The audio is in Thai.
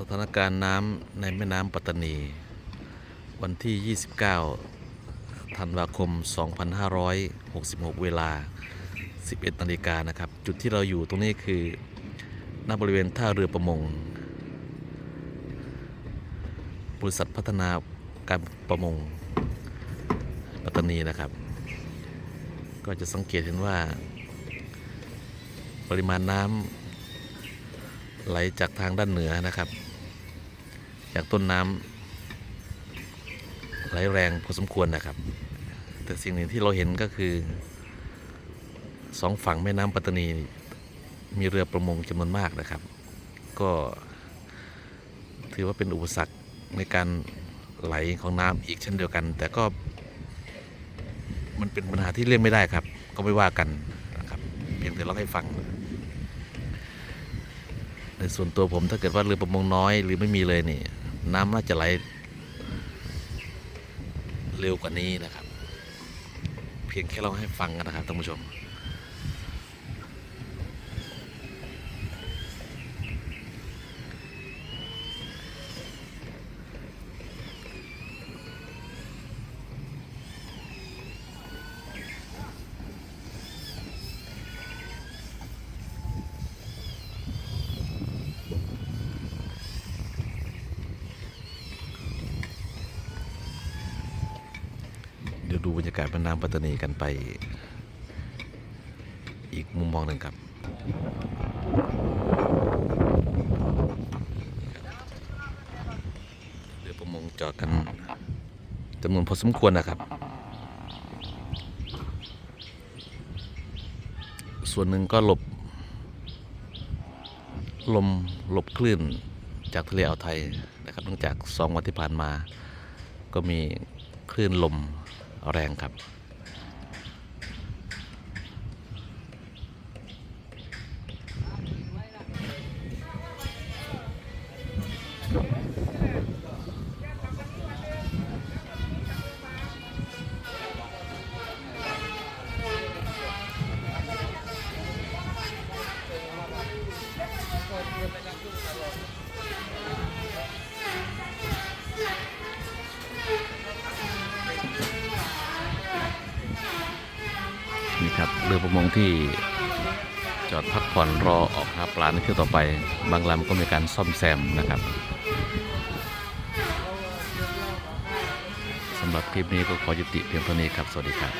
สถานการณ์น้ำในแม่น้ำปัตตานี วันที่ 29 ธันวาคม 2566 เวลา 11 นาฬิกานะครับ จุดที่เราอยู่ตรงนี้คือณบริเวณท่าเรือประมง บริษัทพัฒนาการประมง ปัตตานีนะครับ ก็จะสังเกตเห็นว่า ปริมาณน้ำไหลจากทางด้านเหนือนะครับ จากต้นน้ำไหลแรงพอสมควรนะครับ แต่สิ่งหนึ่งที่เราเห็นก็คือสองฝั่งแม่น้ำปัตตานีมีเรือประมงจำนวนมากนะครับ ก็ถือว่าเป็นอุปสรรคในการไหลของน้ำอีกเช่นเดียวกัน แต่ก็มันเป็นปัญหาที่เลี่ยงไม่ได้ครับ ก็ไม่ว่ากันนะครับเพียงแต่เราให้ฟัง ในส่วนตัวผมถ้าเกิดว่าเรือประมงน้อยหรือไม่มีเลยนี่ น้ำน่าจะไหลเร็วกว่านี้นะครับ เพียงแค่เราให้ฟังกันนะครับท่านผู้ชม เดูบรรยากาศแม่น้ำปัตตานีกันไป อีกมุมมองหนึ่งครับ เรือประมงจอดกันจำนวนพอสมควรนะครับ ส่วนหนึ่งก็หลบ ลมหลบคลื่นจากทะเลอ่าวไทยนะครับเนื่องจากสองวันที่ผ่านมา ก็มีคลื่นลม แรงครับ นี่ครับเรือประมงที่จอดพักผ่อนรอออกหาปลาในเที่ยวต่อไป บางลำก็มีการซ่อมแซมนะครับสำหรับคลิปนี้ก็ขอยุติเพียงเท่านี้ครับ สวัสดีครับ